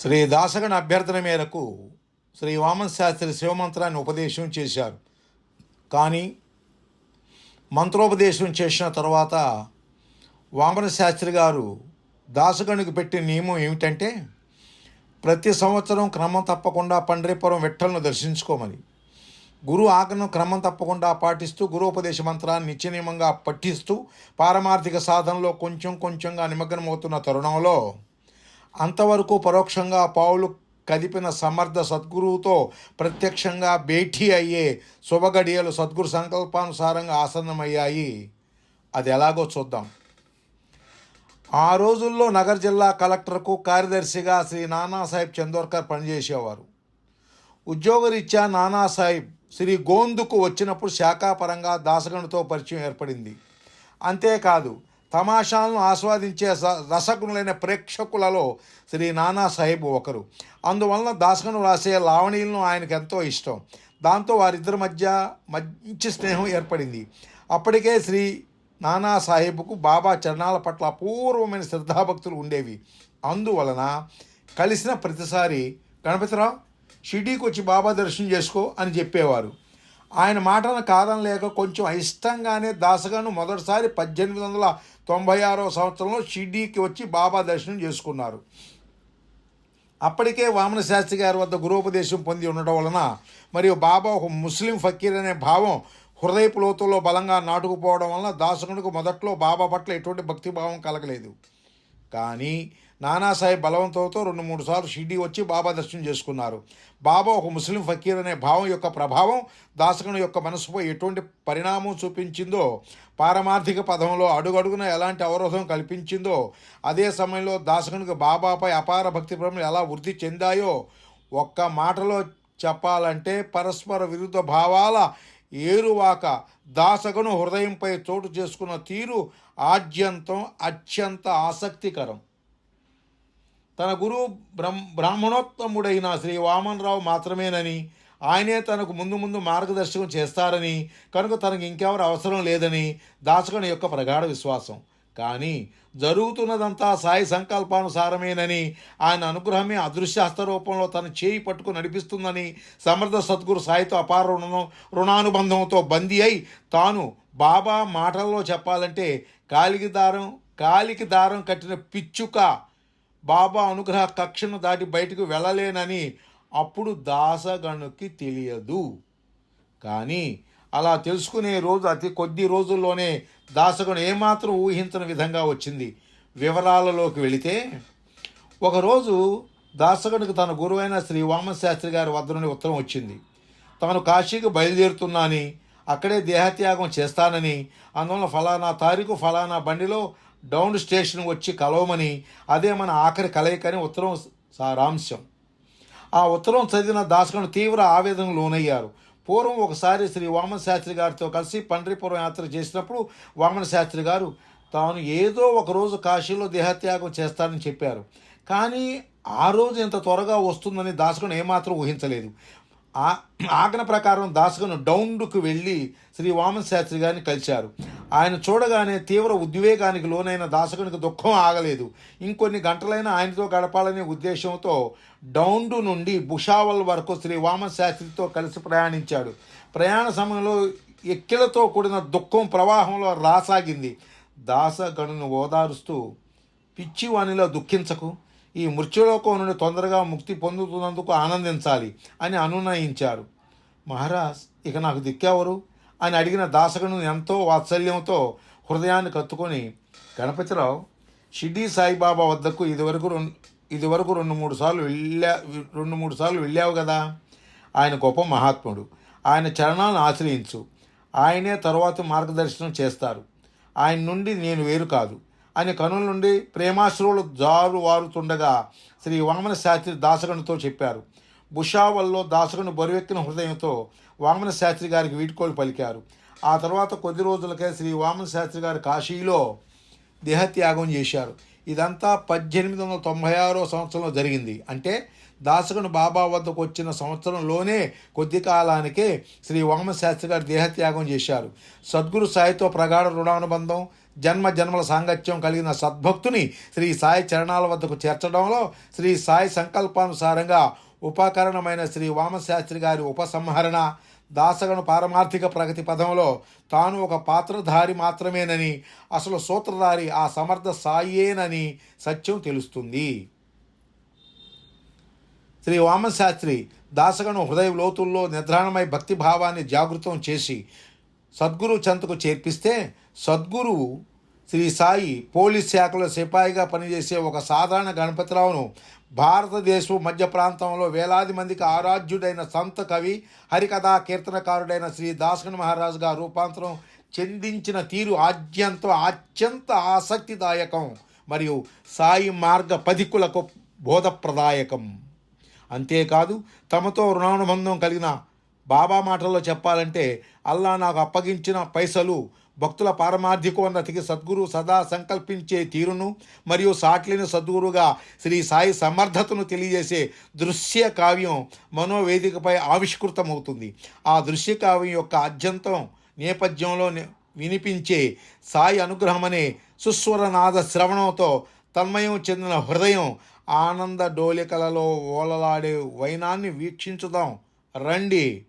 శ్రీ దాసగణ అభ్యర్థన మేరకు శ్రీ వామన్ శాస్త్రి శివమంత్రాన్ని ఉపదేశం చేశారు. కానీ మంత్రోపదేశం చేసిన తర్వాత వామన శాస్త్రి గారు దాసగణుకు పెట్టిన నియమం ఏమిటంటే ప్రతి సంవత్సరం క్రమం తప్పకుండా పండ్రీపురం విఠలను దర్శించుకోమని. గురు ఆజ్ఞను క్రమం తప్పకుండా పాటిస్తూ గురుపదేశ మంత్రాన్ని నిత్యనియమంగా పఠిస్తూ పారమార్థిక సాధనలో కొంచెం కొంచెంగా నిమగ్నమవుతున్న తరుణంలో అంతవరకు పరోక్షంగా పావులు కదిపిన సమర్థ సద్గురువుతో ప్రత్యక్షంగా భేటీ అయ్యే శుభగడియలు సద్గురు సంకల్పానుసారంగా ఆసన్నమయ్యాయి. అది ఎలాగో చూద్దాం. ఆ రోజుల్లో నగర్ జిల్లా కలెక్టర్కు కార్యదర్శిగా శ్రీ నానాసాహెబ్ చందోర్కర్ పనిచేసేవారు. ఉద్యోగరీత్యా నానాసాహెబ్ శ్రీ గోందుకు వచ్చినప్పుడు శాఖాపరంగా దాసగణుతో పరిచయం ఏర్పడింది. అంతేకాదు తమాషాలను ఆస్వాదించే స- రసగుణులైన ప్రేక్షకులలో శ్రీ నానాసాహెబ్ ఒకరు. అందువలన దాసగను రాసే లావణీలను ఆయనకు ఎంతో ఇష్టం. దాంతో వారిద్దరి మధ్య మంచి స్నేహం ఏర్పడింది. అప్పటికే శ్రీ నానా సాహెబ్కు బాబా చరణాల పట్ల అపూర్వమైన శ్రద్ధాభక్తులు ఉండేవి. అందువలన కలిసిన ప్రతిసారి గణపతిరావు షిడీకి వచ్చి బాబా దర్శనం చేసుకో అని చెప్పేవారు. ఆయన మాటను కాదనలేక కొంచెం అయిష్టంగానే దాసగాను మొదటిసారి పద్దెనిమిది వందల తొంభై ఆరో సంవత్సరంలో షిర్డీకి వచ్చి బాబా దర్శనం చేసుకున్నారు. అప్పటికే వామన శాస్త్రి గారి వద్ద గురోపదేశం పొంది ఉండటం వలన మరియు బాబా ఒక ముస్లిం ఫకీర్ అనే భావం హృదయపు లోతుల్లో బలంగా నాటుకుపోవడం వలన దాసకునికి మొదట్లో బాబా పట్ల ఎటువంటి భక్తిభావం కలగలేదు. కానీ నానాసాహెబ్ బలవంతంతో రెండు మూడు సార్లు షిర్డీ వచ్చి బాబా దర్శనం చేసుకున్నారు. బాబా ఒక ముస్లిం ఫకీర్ అనే భావం యొక్క ప్రభావం దాసగణ యొక్క మనసుపై ఎటువంటి పరిణామం చూపించిందో పారమార్థిక పదంలో అడుగడుగున ఎలాంటి అవరోధం కల్పించిందో అదే సమయంలో దాసగణకు బాబాపై అపార భక్తి ప్రేమలు ఎలా వృద్ధి చెందాయో ఒక్క మాటలో చెప్పాలంటే పరస్పర విరుద్ధ భావాల ఏరువాక దాసగను హృదయంపై చోటు చేసుకున్న తీరు ఆద్యంతం అత్యంత ఆసక్తికరం. తన గురువు బ్రహ్మ బ్రాహ్మణోత్తముడైన శ్రీ వామనరావు మాత్రమేనని ఆయనే తనకు ముందు ముందు మార్గదర్శకం చేస్తారని కనుక తనకు ఇంకెవరు అవసరం లేదని దాసగణ యొక్క ప్రగాఢ విశ్వాసం. కానీ జరుగుతున్నదంతా సాయి సంకల్పానుసారమేనని ఆయన అనుగ్రహమే అదృశ్యాస్త రూపంలో తన చేయి పట్టుకు నడిపిస్తుందని సమర్థ సద్గురు సాయితో అపార రుణ రుణానుబంధంతో బందీ అయి తాను బాబా మాటల్లో చెప్పాలంటే కాలికి దారం కాలికి దారం కట్టిన పిచ్చుక బాబా అనుగ్రహ కక్షను దాటి బయటకు వెళ్ళలేనని అప్పుడు దాసగణుకి తెలియదు. కానీ అలా తెలుసుకునే రోజు అతి కొద్ది రోజుల్లోనే దాసగణు ఏమాత్రం ఊహించని విధంగా వచ్చింది. వివరాలలోకి వెళితే ఒకరోజు దాసగణుకు తన గురువైన శ్రీ వామశాస్త్రి గారి వద్ద నుండి ఉత్తరం వచ్చింది. తాను కాశీకి బయలుదేరుతున్నానని అక్కడే దేహత్యాగం చేస్తానని అందువల్ల ఫలానా తారీఖు ఫలానా బండిలో డౌన్ స్టేషన్ వచ్చి కలవమని అదే మన ఆఖరి కలయికని ఉత్తరం సారాంశం ఆ ఉత్తరం చదివిన దాసగను తీవ్ర ఆవేదనకు లోనయ్యారు. పూర్వం ఒకసారి శ్రీ వామన శాస్త్రి గారితో కలిసి పండ్రిపురం యాత్ర చేసినప్పుడు వామన శాస్త్రి గారు తాను ఏదో ఒక రోజు కాశీలో దేహత్యాగం చేస్తానని చెప్పారు. కానీ ఆ రోజు ఇంత త్వరగా వస్తుందని దాసగను ఏమాత్రం ఊహించలేదు. ఆజ్ఞ ప్రకారం దాసగను డౌన్కు వెళ్ళి శ్రీ వామన శాస్త్రి గారిని కలిశారు. ఆయన చూడగానే తీవ్ర ఉద్వేగానికి లోనైన దాసకునికి దుఃఖం ఆగలేదు. ఇంకొన్ని గంటలైనా ఆయనతో గడపాలనే ఉద్దేశంతో డౌండు నుండి బుషావల్ వరకు శ్రీ వామన శాస్త్రితో కలిసి ప్రయాణించాడు. ప్రయాణ సమయంలో ఎక్కిలతో కూడిన దుఃఖం ప్రవాహంలో రాసాగింది. దాసగణును ఓదారుస్తూ పిచ్చివానిలో దుఃఖించకు. ఈ మృత్యులోకం నుండి తొందరగా ముక్తి పొందుతున్నందుకు ఆనందించాలి అని అనునయించారు. మహారాజ్ ఇక నాకు దిక్కెవరు? అని అడిగిన దాసగను ఎంతో వాత్సల్యంతో హృదయాన్ని కత్తుకొని గణపతిరావు షిడ్డీ సాయిబాబా వద్దకు ఇదివరకు రెండు ఇదివరకు రెండు మూడు సార్లు వెళ్ళా రెండు మూడు సార్లు వెళ్ళావు కదా? ఆయన గొప్ప మహాత్ముడు. ఆయన చరణాలను ఆశ్రయించు. ఆయనే తరువాత మార్గదర్శనం చేస్తారు. ఆయన నుండి నేను వేరు కాదు. అని కనుల నుండి ప్రేమాశ్రువులు జారు వారుతుండగా శ్రీ వామన శాస్త్రి దాసగణుతో చెప్పారు. బుషావల్లో దాసగను బరువెక్కిన హృదయంతో వామన శాస్త్రి గారికి వీడ్కోలు పలికారు. ఆ తర్వాత కొద్ది రోజులకే శ్రీ వామన శాస్త్రి గారు కాశీలో దేహత్యాగం చేశారు. ఇదంతా పద్దెనిమిది వందల తొంభై ఆరో సంవత్సరంలో జరిగింది. అంటే దాసగను బాబా వద్దకు వచ్చిన సంవత్సరంలోనే కొద్ది కాలానికే శ్రీ వామన శాస్త్రి గారు దేహత్యాగం చేశారు. సద్గురు సాయితో ప్రగాఢ రుణానుబంధం జన్మ జన్మల సాంగత్యం కలిగిన సద్భక్తుని శ్రీ సాయి చరణాల వద్దకు చేర్చడంలో శ్రీ సాయి సంకల్పానుసారంగా ఉపకరణమైన శ్రీ వామశాస్త్రి గారి ఉపసంహరణ దాసగను పారమార్థిక ప్రగతి పదంలో తాను ఒక పాత్రధారి మాత్రమేనని అసలు సూత్రధారి ఆ సమర్థ సాయేనని సత్యం తెలుస్తుంది. శ్రీ వామశాస్త్రి దాసగను హృదయ లోతుల్లో నిద్రాణమై భక్తి భావాన్ని జాగృతం చేసి సద్గురు చంతకు చేర్పిస్తే సద్గురువు శ్రీ సాయి పోలీస్ శాఖలో సిపాయిగా పనిచేసే ఒక సాధారణ గణపతిరావును భారతదేశం మధ్య ప్రాంతంలో వేలాది మందికి ఆరాధ్యుడైన సంత కవి హరికథా కీర్తనకారుడైన శ్రీ దాసగణ మహారాజుగా రూపాంతరం చెందించిన తీరు ఆద్యంతో అత్యంత ఆసక్తిదాయకం మరియు సాయి మార్గ పదికులకు బోధప్రదాయకం. అంతేకాదు తమతో రుణానుబంధం కలిగిన బాబా మాటల్లో చెప్పాలంటే అల్లా నాకు అప్పగించిన పైసలు భక్తుల పారమార్థికోన్నతికి సద్గురు సదా సంకల్పించే తీరును మరియు సాట్లిని సద్గురుగా శ్రీ సాయి సమర్థతను తెలియజేసే దృశ్య కావ్యం మనోవేదికపై ఆవిష్కృతమవుతుంది. ఆ దృశ్య కావ్యం యొక్క అద్యంతం నేపథ్యంలో వినిపించే సాయి అనుగ్రహమనే సుస్వరనాద శ్రవణంతో తన్మయం చెందిన హృదయం ఆనంద డోలికలలో ఓలలాడే వైనాన్ని వీక్షించుదాం. రండి.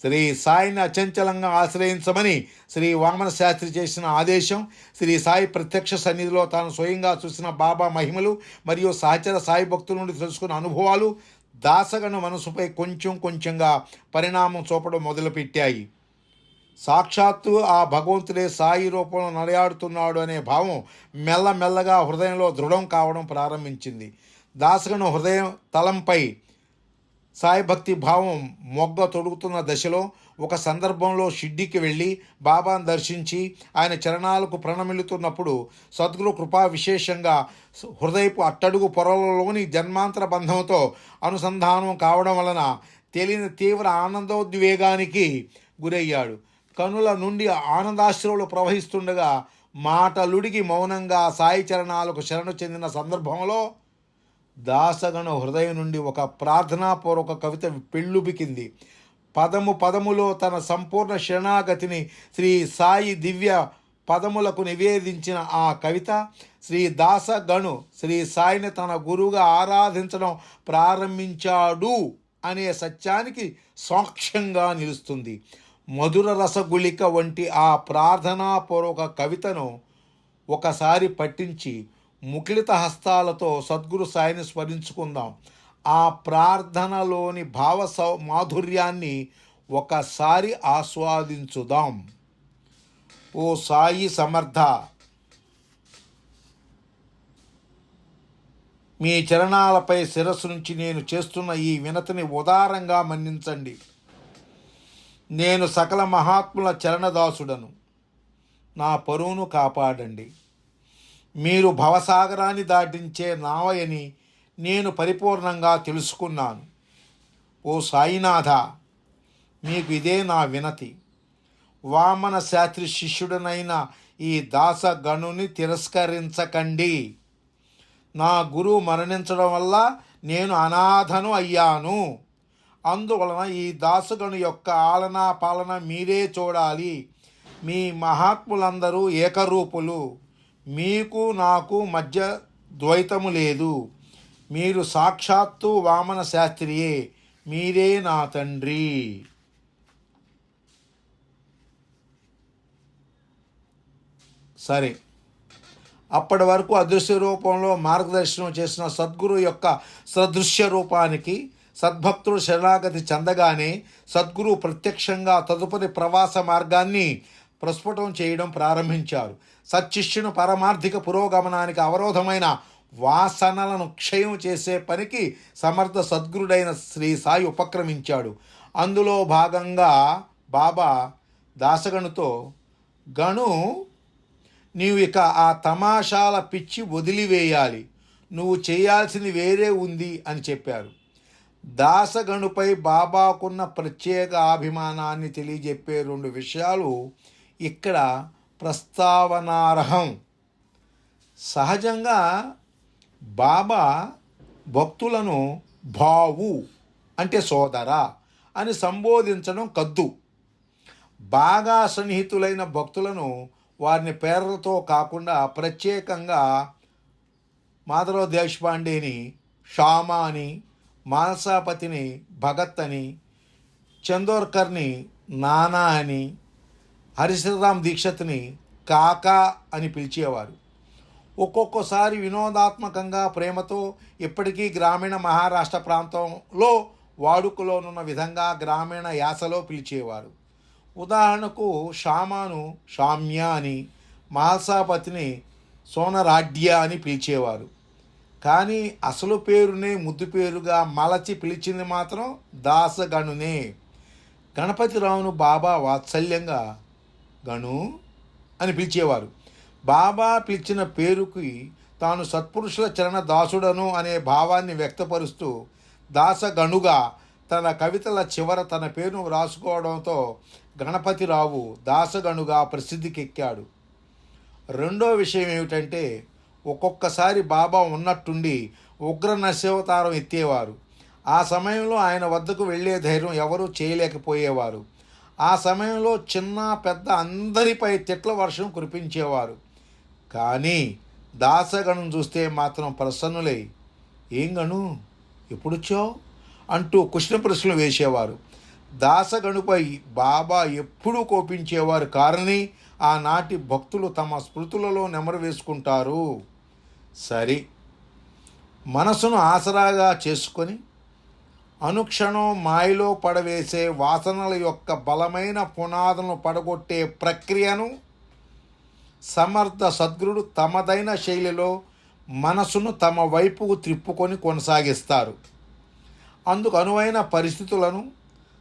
శ్రీ సాయిని అచంచలంగా ఆశ్రయించమని శ్రీ వామన శాస్త్రి చేసిన ఆదేశం శ్రీ సాయి ప్రత్యక్ష సన్నిధిలో తాను స్వయంగా చూసిన బాబా మహిమలు మరియు సహచర సాయి భక్తుల నుండి తెలుసుకున్న అనుభవాలు దాసగను మనసుపై కొంచెం కొంచెంగా పరిణామం చూపడం మొదలుపెట్టాయి. సాక్షాత్తు ఆ భగవంతుడే సాయి రూపంలో నడయాడుతున్నాడు అనే భావం మెల్లమెల్లగా హృదయంలో దృఢం కావడం ప్రారంభించింది. దాసగను హృదయం తలంపై సాయి భక్తి భావం మొగ్గ తొడుగుతున్న దశలో ఒక సందర్భంలో షిడ్డీకి వెళ్ళి బాబాను దర్శించి ఆయన చరణాలకు ప్రణమిల్లుతున్నప్పుడు సద్గురు కృపా విశేషంగా హృదయపు అట్టడుగు పొరలలోని జన్మాంతర బంధంతో అనుసంధానం కావడం వలన తెలియని తీవ్ర ఆనందోద్వేగానికి గురయ్యాడు. కనుల నుండి ఆనందాశ్రువులు ప్రవహిస్తుండగా మాటలుడిగి మౌనంగా సాయి చరణాలకు శరణు చెందిన సందర్భంలో దాసగణ హృదయం నుండి ఒక ప్రార్థనాపూర్వక కవిత పెళ్ళుబికింది. పదము పదములో తన సంపూర్ణ శరణాగతిని శ్రీ సాయి దివ్య పదములకు నివేదించిన ఆ కవిత శ్రీ దాసగణు శ్రీ సాయిని తన గురువుగా ఆరాధించడం ప్రారంభించాడు అనే సత్యానికి సాక్ష్యంగా నిలుస్తుంది. మధుర రసగుళిక వంటి ఆ ప్రార్థనాపూర్వక కవితను ఒకసారి పట్టించి ముఖిలిత హస్తాలతో సద్గురు సాయిని స్మరించుకుందాం. ఆ ప్రార్థనలోని భావ మాధుర్యాన్ని ఒకసారి ఆస్వాదించుదాం. ఓ సాయి సమర్థ! మీ చరణాలపై శిరస్సు నుంచి నేను చేస్తున్న ఈ వినతిని ఉదారంగా మన్నించండి. నేను సకల మహాత్ముల చరణదాసుడను. నా పరువును కాపాడండి. మీరు భవసాగరాన్ని దాటించే నావయని నేను పరిపూర్ణంగా తెలుసుకున్నాను. ఓ సాయినాథ మీకు ఇదే నా వినతి. వామన శాస్త్రి శిష్యుడనైన ఈ దాసగణుని తిరస్కరించకండి. నా గురువు మరణించడం వల్ల నేను అనాథను అయ్యాను. అందువలన ఈ దాసగణు యొక్క ఆలనా పాలన మీరే చూడాలి. మీ మహాత్ములందరూ ఏకరూపులు. మీకు నాకు మధ్య ద్వైతము లేదు. మీరు సాక్షాత్తు వామన శాస్త్రియే. మీరే నా తండ్రి. సరే. అప్పటి వరకు అదృశ్య రూపంలో మార్గదర్శనం చేసిన సద్గురు యొక్క సదృశ్య రూపానికి సద్భక్తుడు శరణాగతి చెందగానే సద్గురు ప్రత్యక్షంగా తదుపరి ప్రవాస మార్గాన్ని ప్రస్ఫుటం చేయడం ప్రారంభించారు. సచ్చిష్యుని పరమార్థిక పురోగమనానికి అవరోధమైన వాసనలను క్షయం చేసే పనికి సమర్థ సద్గురుడైన శ్రీ సాయి ఉపక్రమించాడు. అందులో భాగంగా బాబా దాసగణుతో గణు నీవు ఇక ఆ తమాషాల పిచ్చి వదిలివేయాలి. నువ్వు చేయాల్సింది వేరే ఉంది అని చెప్పారు. దాసగణుపై బాబాకున్న ప్రత్యేక అభిమానాన్ని తెలియజెప్పే రెండు విషయాలు ఇక్కడ ప్రస్తావనార్హం. సహజంగా బాబా భక్తులను బావు అంటే సోదరా అని సంబోధించడం కద్దు. బాగా సన్నిహితులైన భక్తులను వారిని పేర్లతో కాకుండా ప్రత్యేకంగా మాధవ దేశపాండేని షామా అని మానసాపతిని భగత్ అని చందోర్కర్ని నానా అని హరిశ్రీరామ్ దీక్షత్ని కాకా అని పిలిచేవారు. ఒక్కొక్కసారి వినోదాత్మకంగా ప్రేమతో ఇప్పటికీ గ్రామీణ మహారాష్ట్ర ప్రాంతంలో వాడుకలోనున్న విధంగా గ్రామీణ యాసలో పిలిచేవారు. ఉదాహరణకు షామాను షామ్య అని మహల్సాపతిని సోనరాడ్య అని పిలిచేవారు. కానీ అసలు పేరునే ముద్దు పేరుగా మలచి పిలిచింది మాత్రం దాసగణునే. గణపతిరావును బాబా వాత్సల్యంగా గణు అని పిలిచేవారు. బాబా పిలిచిన పేరుకి తాను సత్పురుషుల చరణ దాసుడను అనే భావాన్ని వ్యక్తపరుస్తూ దాసగణుగా తన కవితల చివర తన పేరును వ్రాసుకోవడంతో గణపతిరావు దాసగణుగా ప్రసిద్ధికెక్కాడు. రెండో విషయం ఏమిటంటే ఒక్కొక్కసారి బాబా ఉన్నట్టుండి ఉగ్ర నరసింహవతారం ఎత్తేవారు. ఆ సమయంలో ఆయన వద్దకు వెళ్ళే ధైర్యం ఎవరూ చేయలేకపోయేవారు. ఆ సమయంలో చిన్న పెద్ద అందరిపై తిట్ల వర్షం కురిపించేవారు. కానీ దాసగణం చూస్తే మాత్రం ప్రసన్నులై ఏం గను ఎప్పుడొచ్చావు? అంటూ కృష్ణ ప్రశ్నలు వేసేవారు. దాసగణుపై బాబా ఎప్పుడూ కోపించేవారు కారని ఆనాటి భక్తులు తమ స్మృతులలో నెమరు వేసుకుంటారు. సరే. మనసును ఆసరాగా చేసుకొని అనుక్షణం మాయలో పడవేసే వాసనల యొక్క బలమైన పునాదులను పడగొట్టే ప్రక్రియను సమర్థ సద్గురుడు తమదైన శైలిలో మనసును తమ వైపుకు త్రిప్పుకొని కొనసాగిస్తారు. అందుకు అనువైన పరిస్థితులను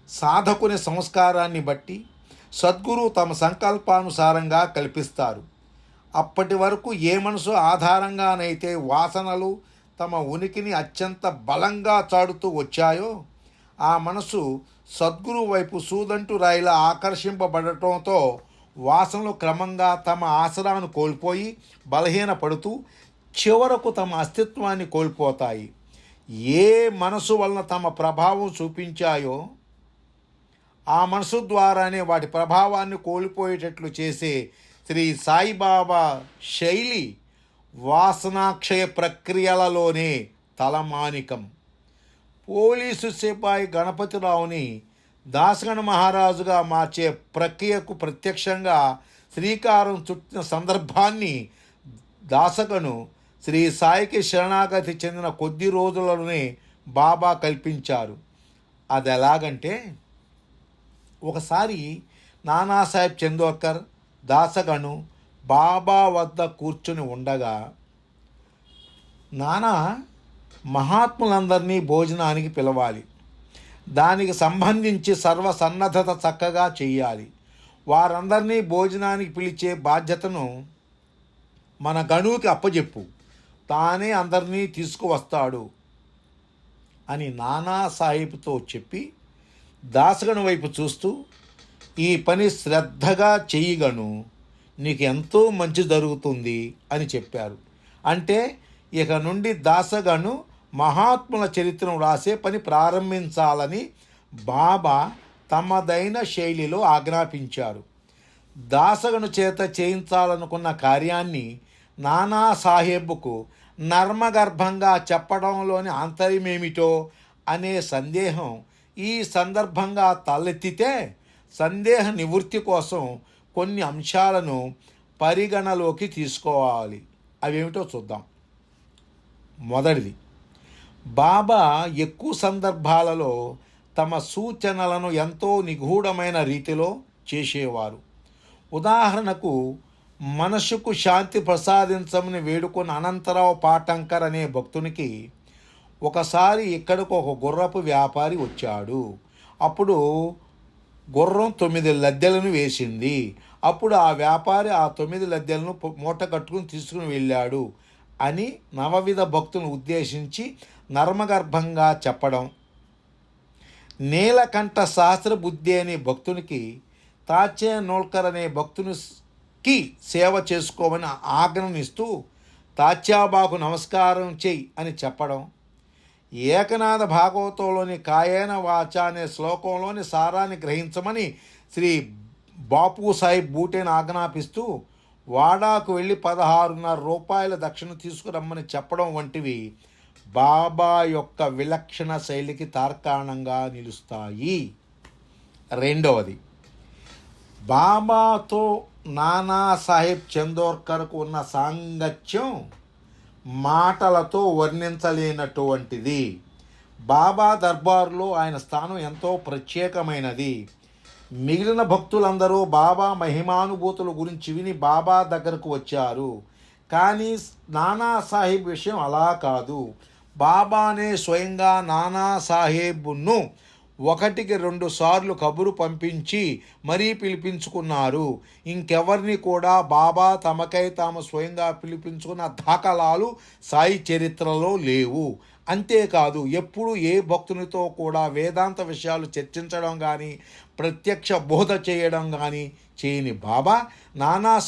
సాధకుని సంస్కారాన్ని బట్టి సద్గురు తమ సంకల్పానుసారంగా కల్పిస్తారు. అప్పటి వరకు ఏ మనసు ఆధారంగానైతే వాసనలు తమ ఉనికిని అత్యంత బలంగా చాడుతూ వచ్చాయో ఆ మనసు సద్గురు వైపు సూదంటు రాయిలా ఆకర్షింపబడటంతో వాసనలు క్రమంగా తమ ఆసరాను కోల్పోయి బలహీనపడుతూ చివరకు తమ అస్తిత్వాన్ని కోల్పోతాయి. ఏ మనసు వలన తమ ప్రభావం చూపించాయో ఆ మనసు ద్వారానే వాటి ప్రభావాన్ని కోల్పోయేటట్లు చేసే శ్రీ సాయిబాబా శైలి వాసనాక్షయ ప్రక్రియలలోనే తలమానికం. పోలీసు సిపాయి గణపతిరావుని దాసగణ మహారాజుగా మార్చే ప్రక్రియకు ప్రత్యక్షంగా శ్రీకారం చుట్టిన సందర్భాన్ని దాసగను శ్రీ సాయికి శరణాగతి చెందిన కొద్ది రోజులలోనే బాబా కల్పించారు. అది ఎలాగంటే ఒకసారి నానాసాహెబ్ చందోర్కర్ దాసగను బాబా వద్ద కూర్చుని ఉండగా నానా మహాత్ములందరినీ భోజనానికి పిలవాలి. దానికి సంబంధించి సర్వసన్నద్ధత చక్కగా చేయాలి వారందరినీ భోజనానికి పిలిచే బాధ్యతను మన గణువుకి అప్పజెప్పు. తానే అందరినీ తీసుకువస్తాడు అని నానా సాహిబ్తో చెప్పి దాసగను వైపు చూస్తూ ఈ పని శ్రద్ధగా చెయ్యగను. నీకు ఎంతో మంచి జరుగుతుంది అని చెప్పారు. అంటే ఇక నుండి దాసగను మహాత్ముల చరిత్రను రాసే పని ప్రారంభించాలని బాబా తమదైన శైలిలో ఆజ్ఞాపించారు. దాసగను చేత చేయించాలనుకున్న కార్యాన్ని నానా సాహెబ్కు నర్మగర్భంగా చెప్పడంలోని ఆంతర్యమేమిటో అనే సందేహం ఈ సందర్భంగా తలెత్తితే సందేహ నివృత్తి కోసం కొన్ని అంశాలను పరిగణలోకి తీసుకోవాలి. అవేమిటో చూద్దాం. మొదటిది. బాబా ఎక్కువ సందర్భాలలో తమ సూచనలను ఎంతో నిగూఢమైన రీతిలో చేసేవారు. ఉదాహరణకు మనసుకు శాంతి ప్రసాదించమని వేడుకున్న అనంతరావు పాటంకర్ అనే భక్తునికి ఒకసారి ఇక్కడకు ఒక గుర్రపు వ్యాపారి వచ్చాడు. అప్పుడు గుర్రం తొమ్మిది లద్దెలను వేసింది. అప్పుడు ఆ వ్యాపారి ఆ తొమ్మిది లద్దెలను మూట కట్టుకుని తీసుకుని వెళ్ళాడు అని నవవిధ భక్తులను ఉద్దేశించి నర్మగర్భంగా చెప్పడం. నీలకంఠ సహస్ర బుద్ధి అనే భక్తునికి తాచే నోల్కర్ అనే భక్తునికి సేవ చేసుకోమని ఆజ్ఞనిస్తూ తాచ్యాబాకు నమస్కారం చెయ్యి అని చెప్పడం. ఏకనాథ భాగవతంలోని కాయేన వాచ అనే శ్లోకంలోని సారాన్ని గ్రహించమని శ్రీ బాపు సాహిబ్ బూటేను ఆజ్ఞాపిస్తూ వాడాకు వెళ్ళి పదహారున్నర రూపాయల దక్షిణ తీసుకురమ్మని చెప్పడం వంటివి బాబా యొక్క విలక్షణ శైలికి తార్కాణంగా నిలుస్తాయి. రెండవది బాబాతో నానా సాహెబ్ చందోర్కర్కు ఉన్న సాంగత్యం మాటలతో వర్ణించలేనటువంటిది. బాబా దర్బారులో ఆయన స్థానం ఎంతో ప్రత్యేకమైనది. మిగిలిన భక్తులందరూ బాబా మహిమానుభూతుల గురించి విని బాబా దగ్గరకు వచ్చారు. కానీ నానా సాహెబ్ విషయం అలా కాదు. బాబానే స్వయంగా నానా సాహెబ్ను ఒకటికి రెండు సార్లు కబురు పంపించి మరీ పిలిపించుకున్నారు. ఇంకెవరిని కూడా బాబా తమకై తాము స్వయంగా పిలిపించుకున్న దాఖలాలు సాయి చరిత్రలో లేవు. అంతేకాదు ఎప్పుడు ఏ భక్తునితో కూడా వేదాంత విషయాలు చర్చించడం కానీ ప్రత్యక్ష బోధ చేయడం కానీ చేయని బాబా నానా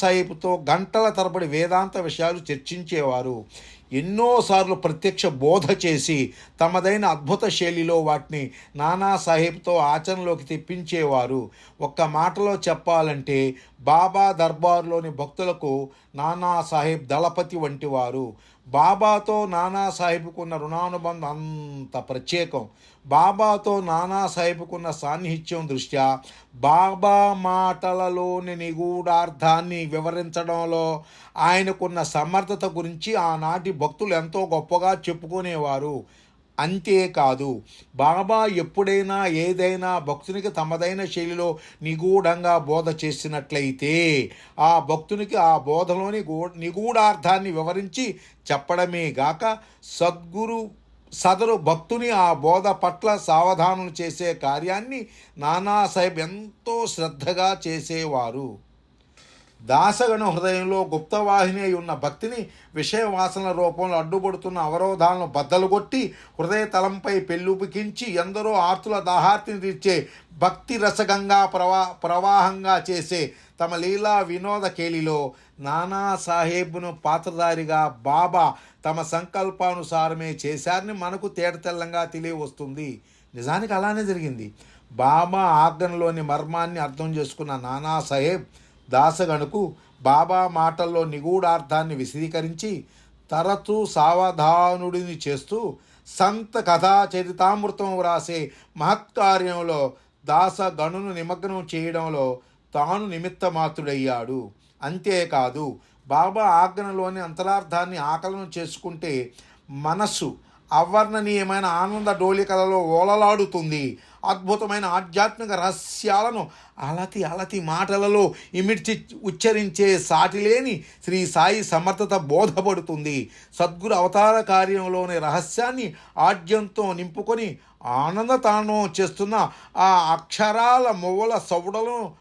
గంటల తరబడి వేదాంత విషయాలు చర్చించేవారు. ఎన్నోసార్లు ప్రత్యక్ష బోధ చేసి తమదైన అద్భుత శైలిలో వాటిని నానా సాహెబ్తో ఆచరణలోకి తెప్పించేవారు. ఒక్క మాటలో చెప్పాలంటే బాబా దర్బార్లోని భక్తులకు నానా సాహెబ్ దళపతి వంటి వారు బాబాతో నానా సాహెబ్కున్న రుణానుబంధం అంత ప్రత్యేకం. బాబాతో నానాసాహెబ్కున్న సాన్నిహిత్యం దృష్ట్యా బాబా మాటలలోని నిగూఢార్థాన్ని వివరించడంలో ఆయనకున్న సమర్థత గురించి ఆనాటి భక్తులు ఎంతో గొప్పగా చెప్పుకునేవారు. అంతేకాదు బాబా ఎప్పుడైనా ఏదైనా భక్తునికి తమదైన శైలిలో నిగూఢంగా బోధ చేసినట్లయితే ఆ భక్తునికి ఆ బోధలోని గూ నిగూఢార్థాన్ని వివరించి చెప్పడమే గాక సద్గురు సదరు భక్తుని ఆ బోధ పట్ల సావధానం చేసే కార్యాన్ని నానాసాహెబ్ ఎంతో శ్రద్ధగా చేసేవారు. దాసగణ హృదయంలో గుప్తవాహిని అయి ఉన్న భక్తిని విషయవాసన రూపంలో అడ్డుపడుతున్న అవరోధాలను బద్దలు కొట్టి హృదయ తలంపై పెళ్ళుపికించి ఎందరో ఆర్తుల దాహార్తిని తీర్చే భక్తి రసగంగా ప్రవా ప్రవాహంగా చేసే తమ లీలా వినోద కేలిలో నానా సాహేబ్ను పాత్రధారిగా బాబా తమ సంకల్పానుసారమే చేశారని మనకు తేటతెల్లంగా తెలియవస్తుంది. నిజానికి అలానే జరిగింది. బాబా ఆగ్రహంలోని మర్మాన్ని అర్థం చేసుకున్న నానా సాహెబ్ దాసగణుకు బాబా మాటల్లో నిగూఢార్థాన్ని విశదీకరించి తరచూ సావధానుడిని చేస్తూ సంత కథా చరితామృతం వ్రాసే మహత్కార్యంలో దాసగణును నిమగ్నం చేయడంలో తాను నిమిత్తమాతుడయ్యాడు అంతేకాదు బాబా ఆజ్ఞలోని అంతరార్థాన్ని ఆకలనం చేసుకుంటే మనస్సు అవర్ణనీయమైన ఆనంద డోలికలలో ఓలలాడుతుంది. అద్భుతమైన ఆధ్యాత్మిక రహస్యాలను అలతి అలతి మాటలలో ఇమిడ్చి ఉచ్చరించే సాటిలేని శ్రీ సాయి సమర్థత బోధపడుతుంది. సద్గురు అవతార కార్యంలోని రహస్యాన్ని ఆడ్యంతో నింపుకొని ఆనందతాండవం చేస్తున్న ఆ అక్షరాల మువ్వల సవుడలను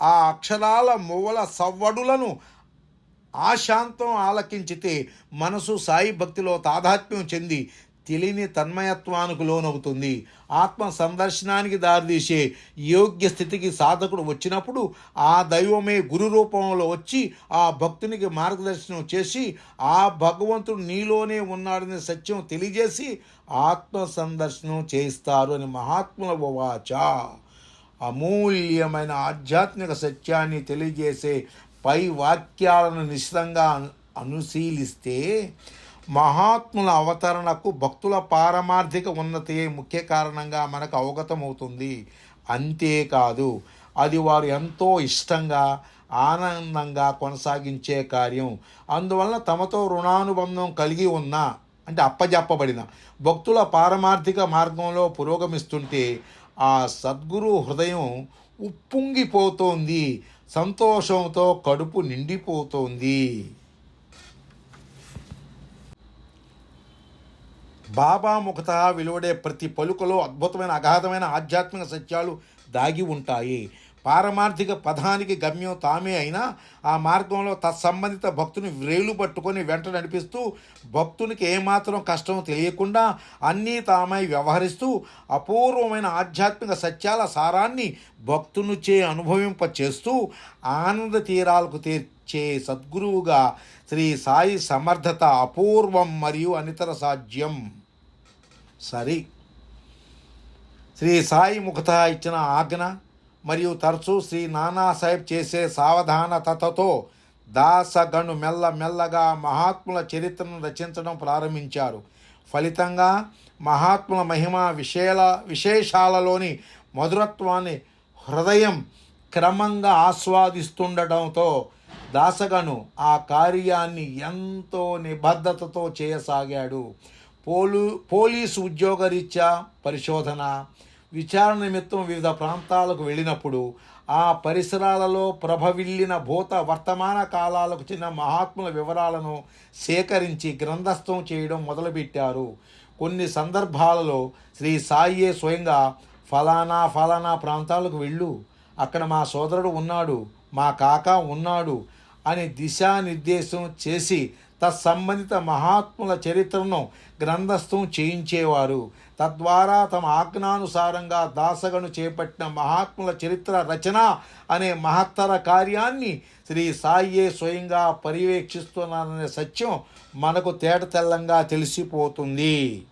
ఆ అక్షరాల మువ్వల సవ్వడులను ఆశాంతం ఆలకించితే మనసు సాయి భక్తిలో తాదాత్మ్యం చెంది తెలియని తన్మయత్వానికి లోనవుతుంది. ఆత్మ సందర్శనానికి దారితీసే యోగ్య స్థితికి సాధకుడు వచ్చినప్పుడు ఆ దైవమే గురు రూపంలో వచ్చి ఆ భక్తునికి మార్గదర్శనం చేసి ఆ భగవంతుడు నీలోనే ఉన్నాడనే సత్యం తెలియజేసి ఆత్మ సందర్శనం చేస్తారు అని మహాత్ముల వాచ. అమూల్యమైన ఆధ్యాత్మిక సత్యాన్ని తెలియజేసే పై వాక్యాలను నిశ్చితంగా అనుశీలిస్తే మహాత్ముల అవతరణకు భక్తుల పారమార్థిక ఉన్నతియే ముఖ్య కారణంగా మనకు అవగతమవుతుంది. అంతేకాదు అది వారు ఎంతో ఇష్టంగా ఆనందంగా కొనసాగించే కార్యం. అందువలన తమతో రుణానుబంధం కలిగి ఉన్న అంటే అప్పజెప్పబడిన భక్తుల పారమార్థిక మార్గంలో పురోగమిస్తుంటే ఆ సద్గురు హృదయం ఉప్పొంగిపోతోంది. సంతోషంతో కడుపు నిండిపోతోంది. బాబా ముఖత వెలువడే ప్రతి పలుకలో అద్భుతమైన అగాధమైన ఆధ్యాత్మిక సత్యాలు దాగి ఉంటాయి. పారమార్థిక పదానికి గమ్యం తామే అయినా ఆ మార్గంలో తత్సంబంధిత భక్తుని వ్రేలు పట్టుకొని వెంట నడిపిస్తూ భక్తునికి ఏమాత్రం కష్టం తెలియకుండా అన్నీ తామై వ్యవహరిస్తూ అపూర్వమైన ఆధ్యాత్మిక సత్యాల సారాన్ని భక్తునిచే అనుభవింప చేస్తూ ఆనంద తీరాలకు తీర్చే సద్గురువుగా శ్రీ సాయి సమర్థత అపూర్వం మరియు అనితర సాధ్యం. సరి. శ్రీ సాయి ముఖత ఇచ్చిన ఆజ్ఞ మరియు తరచూ శ్రీ నానాసాహెబ్ చేసే సావధానతతో దాసగను మెల్ల మెల్లగా మహాత్ముల చరిత్రను రచించడం ప్రారంభించారు. ఫలితంగా మహాత్ముల మహిమ విశేల విశేషాలలోని మధురత్వాన్ని హృదయం క్రమంగా ఆస్వాదిస్తుండటంతో దాసగను ఆ కార్యాన్ని ఎంతో నిబద్ధతతో చేయసాగాడు. పోలు పోలీసు ఉద్యోగరీత్యా పరిశోధన విచారణ నిమిత్తం వివిధ ప్రాంతాలకు వెళ్ళినప్పుడు ఆ పరిసరాలలో ప్రభవిల్లిన భూత వర్తమాన కాలాలకు చెందిన మహాత్ముల వివరాలను సేకరించి గ్రంథస్థం చేయడం మొదలుపెట్టారు. కొన్ని సందర్భాలలో శ్రీ సాయియే స్వయంగా ఫలానా ఫలానా ప్రాంతాలకు వెళ్ళు. అక్కడ మా సోదరుడు ఉన్నాడు మా కాక ఉన్నాడు అని దిశానిర్దేశం చేసి తత్సంబంధిత మహాత్ముల చరిత్రను గ్రంథస్థం చేయించేవారు. తద్వారా తమ ఆజ్ఞానుసారంగా దాసగను చేపట్టిన మహాత్ముల చరిత్ర రచన అనే మహత్తర కార్యాన్ని శ్రీ సాయియే స్వయంగా పర్యవేక్షిస్తున్నారనే సత్యం మనకు తేటతెల్లంగా తెలిసిపోతుంది.